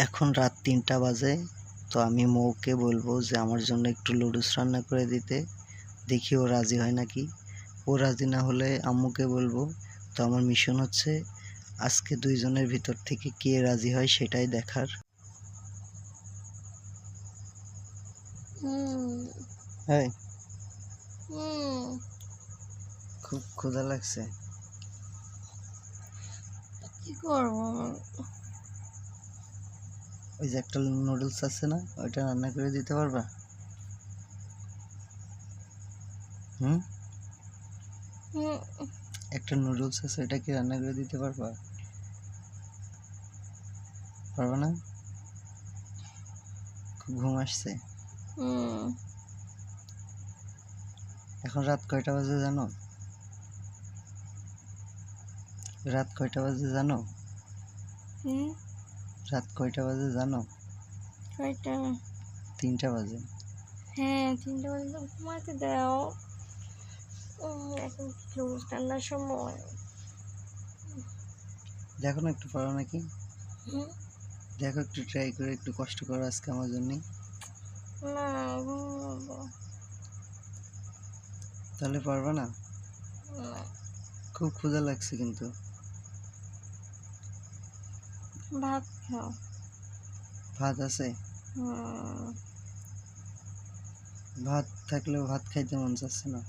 এখন রাত তিনটা বাজে তো আমি মৌকে বলব যে আমার জন্য একটু লুডুস রান্না করে দিতে। দেখি ও রাজি হয় নাকি? ও রাজি না হলে আম্মুকে বলব। তো আমার মিশন হচ্ছে আজকে দুইজনের ভিতর থেকে কে রাজি হয় সেটাই দেখার। হুম। হ্যাঁ খুব ক্ষুধা লাগছে। কি করব? ওই যে একটা নুডলস আছে না, ওইটা রান্না করে দিতে পারবা? হুম? একটা নুডলস আছে ওটা কি রান্না করে দিতে পারবা? পারবা না? খুব ঘুম আসছে। এখন রাত কয়টা বাজে জানো? রাত কয়টা বাজে জানো? হুম? রাত কয়টা বাজে জানো? কয়টা? তিনটা বাজে। হ্যাঁ তিনটে বাজে তো ঘুমাতে দাও। এখন ক্লোজ ঠান্ডার সময়। দেখো না একটু পারো নাকি? দেখো একটু ট্রাই করে একটু কষ্ট করো আজকে আমার জন্য। না তাহলে পারবা না। খুব ক্ষুধা লাগছে কিন্তু। ভাত খাও ভাত আছে? হুম ভাত থাকলেও ভাত খাইতে মন চাচ্ছে না।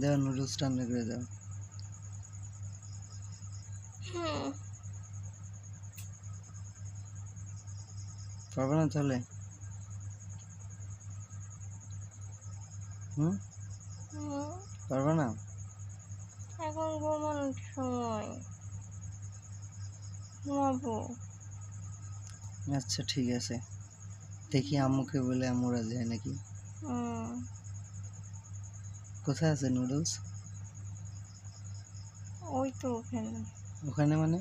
দাও নুডলস রান্না করে দাও। হুম পারবে না তাহলে? হুম। পারবে না? এখন ঘুমানোর সময়। ঘুমাবো আচ্ছা ঠিক আছে। দেখি আম্মুকে বলে আম্মু রাজি হয় নাকি? কোথায় আছে নুডলস? ওই তো ওখানে। ওখানে মানে?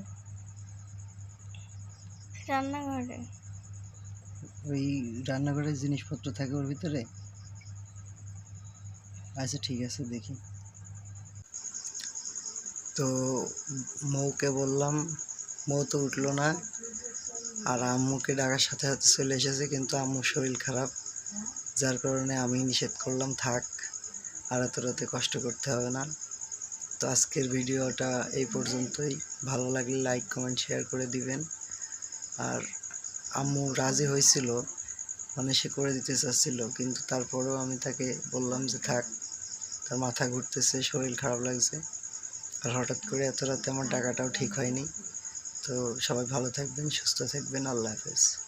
রান্নাঘরে। ওই রান্নাঘরের জিনিসপত্র থাকে ওর ভিতরে? আচ্ছা ঠিক আছে, দেখি। তো, মৌকে বললাম, মৌ তো উঠল না। আর আম্মুকে ডাকার সাথে সাথে চলে এসেছে, কিন্তু আম্মুর শরীর খারাপ। যার কারণে আমি নিষেধ করলাম, থাক, আর এত রাতে কষ্ট করতে হবে না। তো আজকের ভিডিওটা এই পর্যন্তই। ভালো লাগলে লাইক, কমেন্ট, শেয়ার করে দিবেন। আর আম্মু রাজি হয়েছিল মানে সে করে দিতে চাচ্ছিল, কিন্তু তারপরেও আমি তাকে বললাম যে, থাক তার মাথা ঘুরতেছে, শরীর খারাপ লাগছে। আর হঠাৎ করে এত রাতে আমার টাকাটাও ঠিক হয়নি। তো সবাই ভালো থাকবেন, সুস্থ থাকবেন, আল্লাহ হাফেজ।